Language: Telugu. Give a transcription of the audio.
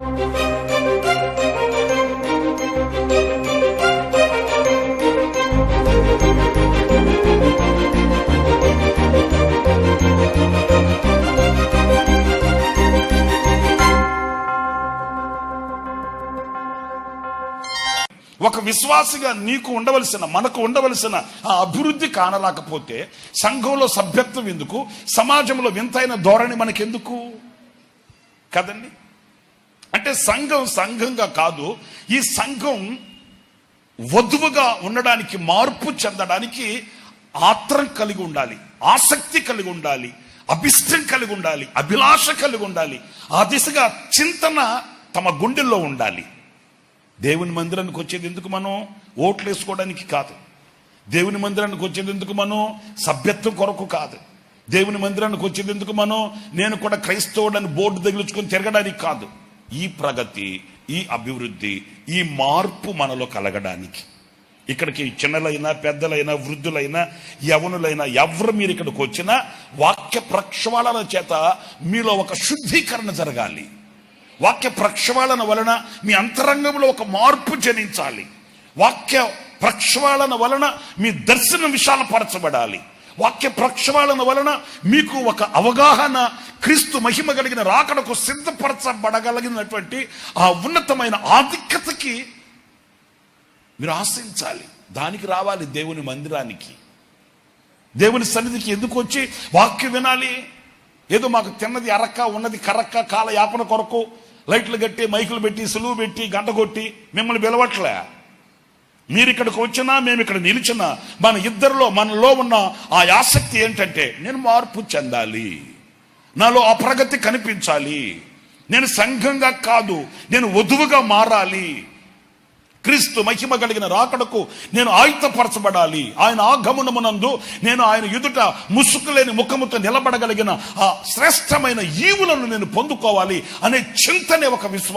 ఒక విశ్వాసిగా నీకు ఉండవలసిన మనకు ఉండవలసిన ఆ అభివృద్ధి కానలేకపోతే సంఘంలో సభ్యత్వం ఎందుకు? సమాజంలో వింతైన ధోరణి మనకెందుకు? కదండి? అంటే సంఘం సంఘంగా కాదు ఈ సంఘం వధువుగా ఉండడానికి మార్పు చెందడానికి ఆత్రం కలిగి ఉండాలి ఆసక్తి కలిగి ఉండాలి అభిష్టం కలిగి ఉండాలి అభిలాష కలిగి ఉండాలి. ఆ దిశగా చింతన తమ గుండెల్లో ఉండాలి. దేవుని మందిరానికి వచ్చేది ఎందుకు మనం? ఓట్లు వేసుకోవడానికి కాదు. దేవుని మందిరానికి వచ్చేది ఎందుకు మనం? సభ్యత్వం కొరకు కాదు. దేవుని మందిరానికి వచ్చేది ఎందుకు మనం? నేను కూడా క్రైస్తవుడని బోర్డు తగిలించుకొని తిరగడానికి కాదు. ఈ ప్రగతి ఈ అభివృద్ధి ఈ మార్పు మనలో కలగడానికి. ఇక్కడికి చిన్నలైనా పెద్దలైనా వృద్ధులైనా యవనులైనా ఎవరు మీరు ఇక్కడికి వచ్చినా వాక్య ప్రక్షవాళన చేత మీలో ఒక శుద్ధీకరణ జరగాలి. వాక్య ప్రక్షవాళన వలన మీ అంతరంగంలో ఒక మార్పు జనించాలి. వాక్య ప్రక్షవాళన వలన మీ దర్శనం విశాలపరచబడాలి. వాక్య ప్రక్షాళన వలన మీకు ఒక అవగాహన క్రీస్తు మహిమ కలిగిన రాకడకు సిద్ధపరచబడగలిగినటువంటి ఆ ఉన్నతమైన ఆధిక్యతకి మీరు ఆశించాలి. దానికి రావాలి దేవుని మందిరానికి. దేవుని సన్నిధికి ఎందుకు వచ్చి వాక్యం వినాలి? ఏదో మాకు తిన్నది అరక్క ఉన్నది కరక్క కాల యాపన కొరకు లైట్లు కట్టి మైకులు పెట్టి సులువు పెట్టి గంట కొట్టి మిమ్మల్ని పిలవట్లే. మీరు ఇక్కడికి వచ్చినా మేము ఇక్కడ నిలిచినా మన ఇద్దరిలో మనలో ఉన్న ఆ ఆసక్తి ఏంటంటే నేను మార్పు చెందాలి. నాలో ఆ ప్రగతి కనిపించాలి. నేను సంఘంగా కాదు నేను వధువుగా మారాలి. క్రీస్తు మహిమ కలిగిన రాకడకు నేను ఆయుధపరచబడాలి. ఆయన ఆగమనమునందు నేను ఆయన ఎదుట ముసుగులేని ముఖముతో నిలబడగలిగిన ఆ శ్రేష్టమైన ఈవులను నేను పొందుకోవాలి అనే చింతనే ఒక విశ్వాసం